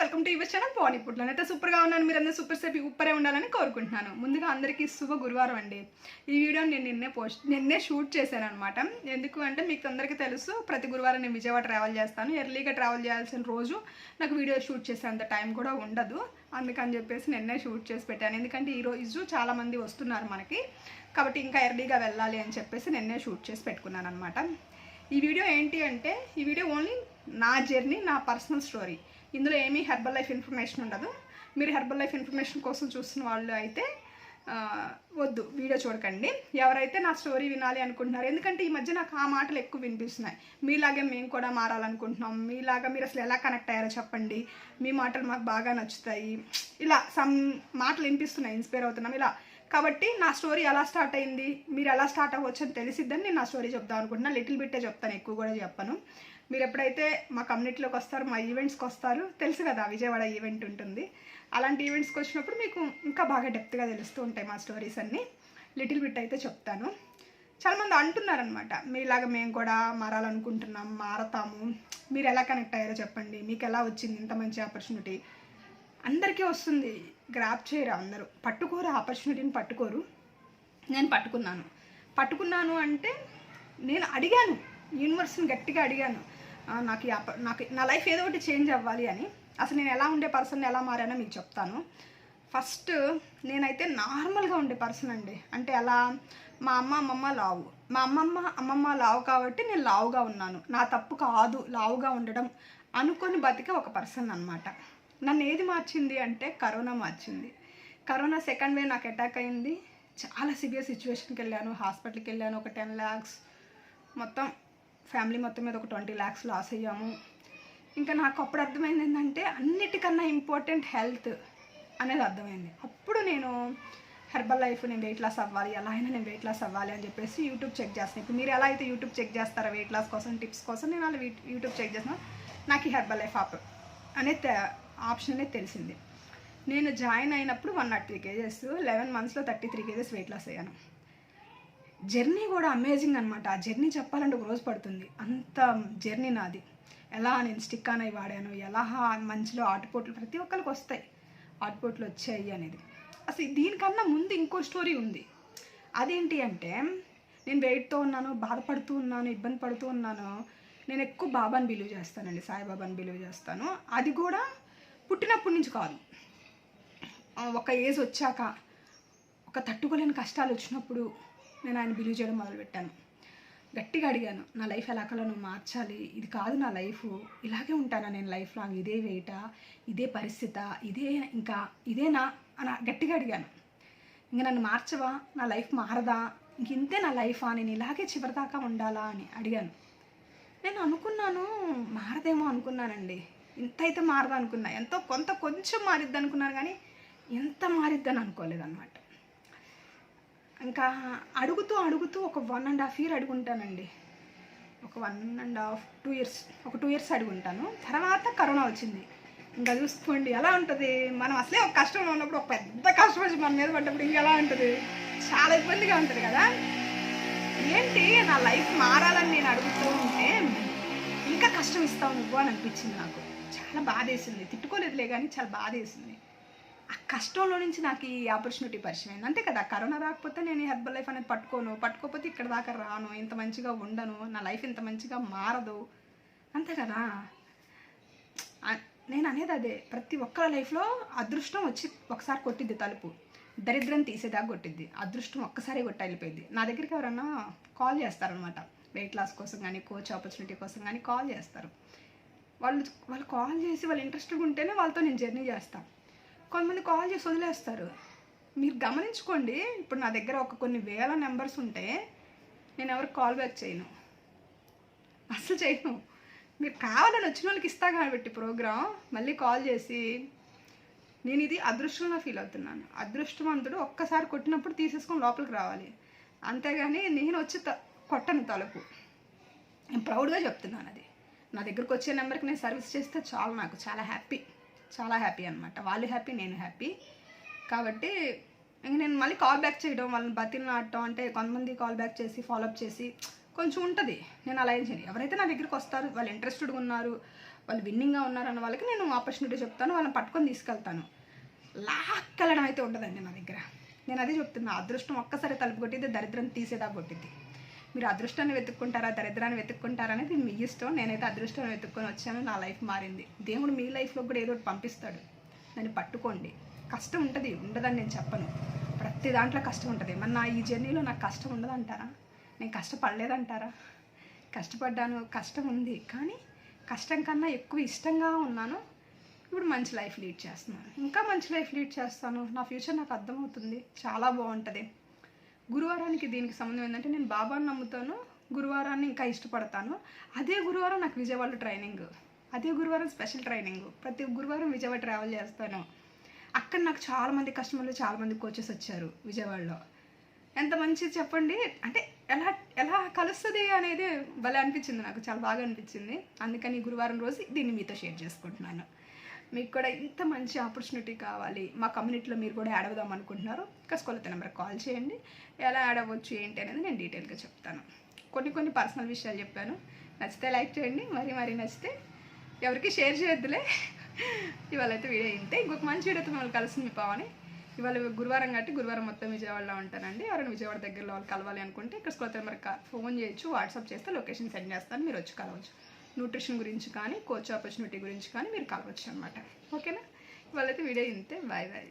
Welcome to your channel పోనీ అయితే సూపర్గా ఉన్నాను. మీరు అందరూ సూపర్ సేపు ఉప్పరే ఉండాలని కోరుకుంటున్నాను. ముందుగా అందరికీ శుభ గురువారం అండి. ఈ వీడియో నేను నిన్నే పోస్ట్ నిన్నే షూట్ చేశాను అనమాట ఎందుకు అంటే మీకు అందరికీ తెలుసు ప్రతి గురువారం నేను విజయవాడ ట్రావెల్ చేస్తాను. ఎర్లీగా ట్రావెల్ చేయాల్సిన రోజు నాకు వీడియో షూట్ చేసేంత టైం కూడా ఉండదు. అందుకని చెప్పేసి నిన్నే షూట్ చేసి పెట్టాను. ఎందుకంటే ఈ రోజు చాలామంది వస్తున్నారు మనకి. కాబట్టి ఇంకా ఎర్లీగా వెళ్ళాలి అని చెప్పేసి నిన్నే షూట్ చేసి పెట్టుకున్నాను అనమాట ఈ వీడియో ఏంటి అంటే ఈ వీడియో ఓన్లీ నా జర్నీ నా పర్సనల్ స్టోరీ. ఇందులో ఏమీ హెర్బల్ లైఫ్ ఇన్ఫర్మేషన్ ఉండదు. మీరు హెర్బల్ లైఫ్ ఇన్ఫర్మేషన్ కోసం చూస్తున్న వాళ్ళు అయితే వద్దు వీడియో చూడకండి. ఎవరైతే నా స్టోరీ వినాలి అనుకుంటున్నారు ఎందుకంటే ఈ మధ్య నాకు ఆ మాటలు ఎక్కువ వినిపిస్తున్నాయి. మీలాగే మేము కూడా మారాలనుకుంటున్నాం. మీలాగా మీరు అసలు ఎలా కనెక్ట్ అయ్యారో చెప్పండి. మీ మాటలు మాకు బాగా నచ్చుతాయి. ఇలా సమ్ మాటలు వినిపిస్తున్నాయి ఇన్స్పైర్ అవుతున్నాం. ఇలా. కాబట్టి నా స్టోరీ ఎలా స్టార్ట్ అయింది మీరు ఎలా స్టార్ట్ అవ్వచ్చు అని తెలిసిద్దని నేను నా స్టోరీ చెప్దాం అనుకుంటున్నా. లిటిల్ బిట్టే చెప్తాను ఎక్కువ కూడా చెప్పను. మీరు ఎప్పుడైతే మా కమ్యూనిటీలోకి వస్తారు మా ఈవెంట్స్కి వస్తారు తెలుసు కదా విజయవాడ ఈవెంట్ ఉంటుంది. అలాంటి ఈవెంట్స్కి వచ్చినప్పుడు మీకు ఇంకా బాగా డెప్త్గా తెలుస్తూ ఉంటాయి మా స్టోరీస్ అన్నీ. లిటిల్ బిట్ అయితే చెప్తాను. చాలామంది అంటున్నారనమాట మీలాగా మేము కూడా మారాలనుకుంటున్నాం మారతాము. మీరు ఎలా కనెక్ట్ అయ్యారో చెప్పండి. మీకు ఎలా వచ్చింది? ఇంత మంచి ఆపర్చునిటీ. అందరికీ వస్తుంది. గ్రాప్ చేయరు అందరూ? పట్టుకోరు ఆపర్చునిటీని పట్టుకోరు. నేను పట్టుకున్నాను. పట్టుకున్నాను అంటే నేను అడిగాను. యూనివర్స్ని గట్టిగా అడిగాను. నాకు నాకు నా లైఫ్ ఏదో ఒకటి చేంజ్ అవ్వాలి అని. అసలు నేను ఎలా ఉండే పర్సన్ ఎలా మారానో మీకు చెప్తాను. ఫస్ట్ నేనైతే నార్మల్గా ఉండే పర్సన్ అండి. అంటే అలా మా అమ్మ అమ్మమ్మ లావు. మా అమ్మమ్మ అమ్మమ్మ లావు కాబట్టి నేను లావుగా ఉన్నాను. నా తప్పు కాదు లావుగా ఉండడం అనుకొని బతికే ఒక పర్సన్ అనమాట నన్ను ఏది మార్చింది అంటే కరోనా మార్చింది. కరోనా సెకండ్ వేవ్ నాకు అటాక్ అయింది. చాలా సివియర్ సిచ్యువేషన్కి వెళ్ళాను. హాస్పిటల్కి వెళ్ళాను ఒక టెన్ ల్యాక్స్. మొత్తం ఫ్యామిలీ మొత్తం మీద ఒక ట్వంటీ ల్యాక్స్ లాస్ అయ్యాము. ఇంకా నాకు అప్పుడు అర్థమైంది ఏంటంటే అన్నిటికన్నా ఇంపార్టెంట్ హెల్త్ అనేది అర్థమైంది. అప్పుడు నేను హెర్బల్ లైఫ్ నేను వెయిట్ లాస్ అవ్వాలి ఎలా అయినా నేను వెయిట్ లాస్ అవ్వాలి అని చెప్పేసి యూట్యూబ్ చెక్ చేస్తాను ఇప్పుడు మీరు ఎలా అయితే యూట్యూబ్ చెక్ చేస్తారో వెయిట్ లాస్ కోసం టిప్స్ కోసం నేను అలా యూట్యూబ్ చెక్ చేసిన నాకు ఈ హెర్బల్ లైఫ్ ఆప్ అనే ఆప్షన్ అనేది తెలిసింది. నేను జాయిన్ అయినప్పుడు one not three kgs eleven మంత్స్లో thirty three kgs weight loss అయ్యాను. జర్నీ కూడా అమేజింగ్ అనమాట ఆ జర్నీ చెప్పాలంటే ఒక రోజు పడుతుంది. అంత జర్నీ నాది. ఎలా నేను స్టిక్ అని వాడాను? ఎలా మంచిలో ఆటుపోట్లు ప్రతి ఒక్కరికి వస్తాయి. ఆటుపోట్లు వచ్చాయి అనేది. అసలు దీనికన్నా ముందు ఇంకో స్టోరీ ఉంది. అదేంటి అంటే నేను వెయిట్తో ఉన్నాను బాధపడుతూ ఉన్నాను ఇబ్బంది పడుతూ ఉన్నాను. నేను ఎక్కువ బాబాని బిలీవ్ చేస్తానండి. సాయిబాబాని బిలీవ్ చేస్తాను. అది కూడా పుట్టినప్పటి నుంచి కాదు. ఒక ఏజ్ వచ్చాక ఒక తట్టుకోలేని కష్టాలు వచ్చినప్పుడు నేను ఆయన బిలీవ్ చేయడం మొదలుపెట్టాను. గట్టిగా అడిగాను నా లైఫ్ ఎలా కలా నువ్వు మార్చాలి? ఇది కాదు నా లైఫ్ ఇలాగే ఉంటానా నేను లైఫ్ లాంగ్? ఇదే వెయిటా? ఇదే పరిస్థిత? ఇదే ఇంకా ఇదేనా అని గట్టిగా అడిగాను. ఇంక నన్ను మార్చవా? నా లైఫ్ మారదా? ఇంక ఇంతే నా లైఫా? నేను ఇలాగే చివరిదాకా ఉండాలా అని అడిగాను. నేను అనుకున్నాను మారదేమో అనుకున్నానండి. ఇంత అయితే మారదా అనుకున్నా ఎంతో కొంత కొంచెం మారిద్ది అనుకున్నాను కానీ ఎంత మారిద్దని అనుకోలేదన్నమాట ఇంకా అడుగుతూ అడుగుతూ ఒక వన్ అండ్ హాఫ్ ఇయర్ అడుగుంటానండి. ఒక one and half two years ఒక టూ ఇయర్స్ అడుగుంటాను. తర్వాత కరోనా వచ్చింది. ఇంకా చూసుకోండి ఎలా ఉంటుంది? మనం అసలే ఒక కష్టంలో ఉన్నప్పుడు ఒక పెద్ద కష్టం వచ్చి మన మీద పడ్డప్పుడు ఇంకా ఎలా ఉంటుంది? చాలా ఇబ్బందిగా ఉంటుంది కదా? ఏంటి? నా లైఫ్ మారాలని నేను అడుగుతూ ఉంటే ఇంకా కష్టం ఇస్తావు నువ్వు అని అనిపించింది నాకు. చాలా బాధేసింది. తిట్టుకోలేదులే కానీ చాలా బాధేసింది. కష్టంలో నుంచి నాకు ఈ ఆపర్చునిటీ పరిచయం అయింది. అంతే కదా కరోనా రాకపోతే నేను ఈ హెర్బల్ లైఫ్ అనేది పట్టుకోను పట్టుకోకపోతే ఇక్కడ దాకా రాను ఇంత మంచిగా ఉండను నా లైఫ్ ఇంత మంచిగా మారదు. అంతే కదా. నేను అనేది అదే ప్రతి ఒక్కరి లైఫ్లో అదృష్టం వచ్చి ఒకసారి కొట్టిద్ది తలుపు. దరిద్రం తీసేదాకా కొట్టిద్ది. అదృష్టం ఒక్కసారి కొట్టి వెళ్ళిపోయింది నా దగ్గరికి ఎవరన్నా కాల్ చేస్తారనమాట వెయిట్ లాస్ కోసం కానీ కోచ్ ఆపర్చునిటీ కోసం కానీ కాల్ చేస్తారు. వాళ్ళు వాళ్ళు కాల్ చేసి వాళ్ళు ఇంట్రెస్ట్గా ఉంటేనే వాళ్ళతో నేను జర్నీ చేస్తాను కొంతమంది కాల్ చేసి వదిలేస్తారు. మీరు గమనించుకోండి ఇప్పుడు నా దగ్గర ఒక కొన్ని వేల నెంబర్స్ ఉంటే నేను ఎవరికి కాల్ బ్యాక్ చేయను. అసలు చేయను. మీరు కావాలని వచ్చిన వాళ్ళకి ఇస్తా కాబట్టి ప్రోగ్రామ్ మళ్ళీ కాల్ చేసి నేను ఇది అదృష్టంగా ఫీల్ అవుతున్నాను. అదృష్టవంతుడు ఒక్కసారి కొట్టినప్పుడు తీసేసుకొని లోపలికి రావాలి. అంతేగాని నేను వచ్చి త- కొట్టను తలుపు. నేను ప్రౌడ్గా చెప్తున్నాను అది. నా దగ్గరకు వచ్చే నెంబర్కి నేను సర్వీస్ చేస్తే చాలా నాకు. చాలా హ్యాపీ. చాలా హ్యాపీ అనమాట వాళ్ళు హ్యాపీ నేను హ్యాపీ. కాబట్టి ఇంక నేను మళ్ళీ కాల్ బ్యాక్ చేయడం వాళ్ళని బతిని ఆడటం అంటే కొంతమంది కాల్ బ్యాక్ చేసి ఫాలోఅప్ చేసి కొంచెం ఉంటుంది. నేను అలా ఏం చేయను. ఎవరైతే నా దగ్గరికి వస్తారు వాళ్ళు ఇంట్రెస్టెడ్గా ఉన్నారు వాళ్ళు విన్నింగ్గా ఉన్నారన్న వాళ్ళకి నేను ఆపర్చునిటీ చెప్తాను వాళ్ళని పట్టుకొని తీసుకెళ్తాను. లాక్కెళ్ళడం అయితే ఉండదండి నా దగ్గర. నేను అదే చెప్తున్నా అదృష్టం ఒక్కసారి తలుపు కొట్టింది దరిద్రం తీసేదా కొట్టింది మీరు అదృష్టాన్ని వెతుక్కుంటారా దరిద్రాన్ని వెతుక్కుంటారా అనేది మీ ఇష్టం. నేనైతే అదృష్టాన్ని వెతుక్కొని వచ్చాను. నా లైఫ్ మారింది. దేవుడు మీ లైఫ్లో కూడా ఏదో ఒకటి పంపిస్తాడు. దాన్ని పట్టుకోండి. కష్టం ఉంటుంది. ఉండదని నేను చెప్పను. ప్రతి దాంట్లో కష్టం ఉంటుంది. మరి నా ఈ జర్నీలో నాకు కష్టం ఉండదంటారా? నేను కష్టపడలేదంటారా? కష్టపడ్డాను. కష్టం ఉంది. కానీ కష్టం కన్నా ఎక్కువ ఇష్టంగా ఉన్నాను. ఇప్పుడు మంచి లైఫ్ లీడ్ చేస్తున్నాను. ఇంకా మంచి లైఫ్ లీడ్ చేస్తాను. నా ఫ్యూచర్ నాకు అర్థమవుతుంది. చాలా బాగుంటుంది. గురువారానికి దీనికి సంబంధం ఏంటంటే నేను బాబాను నమ్ముతాను గురువారాన్ని ఇంకా ఇష్టపడతాను. అదే గురువారం నాకు విజయవాడ ట్రైనింగ్. అదే గురువారం స్పెషల్ ట్రైనింగ్. ప్రతి గురువారం విజయవాడ ట్రావెల్ చేస్తాను. అక్కడ నాకు చాలామంది కస్టమర్లు చాలామంది కోచెస్ వచ్చారు విజయవాడలో. ఎంత మంచిది చెప్పండి? అంటే ఎలా ఎలా కలుస్తుంది అనేది భలే అనిపించింది నాకు. చాలా బాగా అనిపించింది. అందుకని గురువారం రోజు దీన్ని మీతో షేర్ చేసుకుంటున్నాను. మీకు కూడా ఇంత మంచి ఆపర్చునిటీ కావాలి. మా కమ్యూనిటీలో మీరు కూడా యాడ్ అవుదాం అనుకుంటున్నారు. కసుకోలత నెంబర్ కాల్ చేయండి. ఎలా యాడ్ అవ్వచ్చు ఏంటి అనేది నేను డీటెయిల్గా చెప్తాను. కొన్ని కొన్ని పర్సనల్ విషయాలు చెప్పాను. నచ్చితే లైక్ చేయండి. మరి మరి నచ్చితే ఎవరికి షేర్ చేయొద్దులే. ఇవాళ అయితే వీడియో ఇంతే. ఇంకొక మంచి వీడియోతో మిమ్మల్ని కలిసి మీ పావని. ఇవాళ గురువారం కాబట్టి గురువారం మొత్తం విజయవాడలో ఉంటానండి. ఎవరైనా విజయవాడ దగ్గరలో వాళ్ళు కలవాలి అనుకుంటే ఇక్కడ స్కూల్ మరి ఫోన్ చేయొచ్చు. వాట్సాప్ చేస్తే లొకేషన్ సెండ్ చేస్తాను. మీరు వచ్చి కలవచ్చు. న్యూట్రిషన్ గురించి కానీ కోచ్ ఆపర్చునిటీ గురించి కానీ మీరు కలవచ్చు అనమాట ఓకేనా? ఇవాళైతే వీడియో ఇంతే. Bye bye.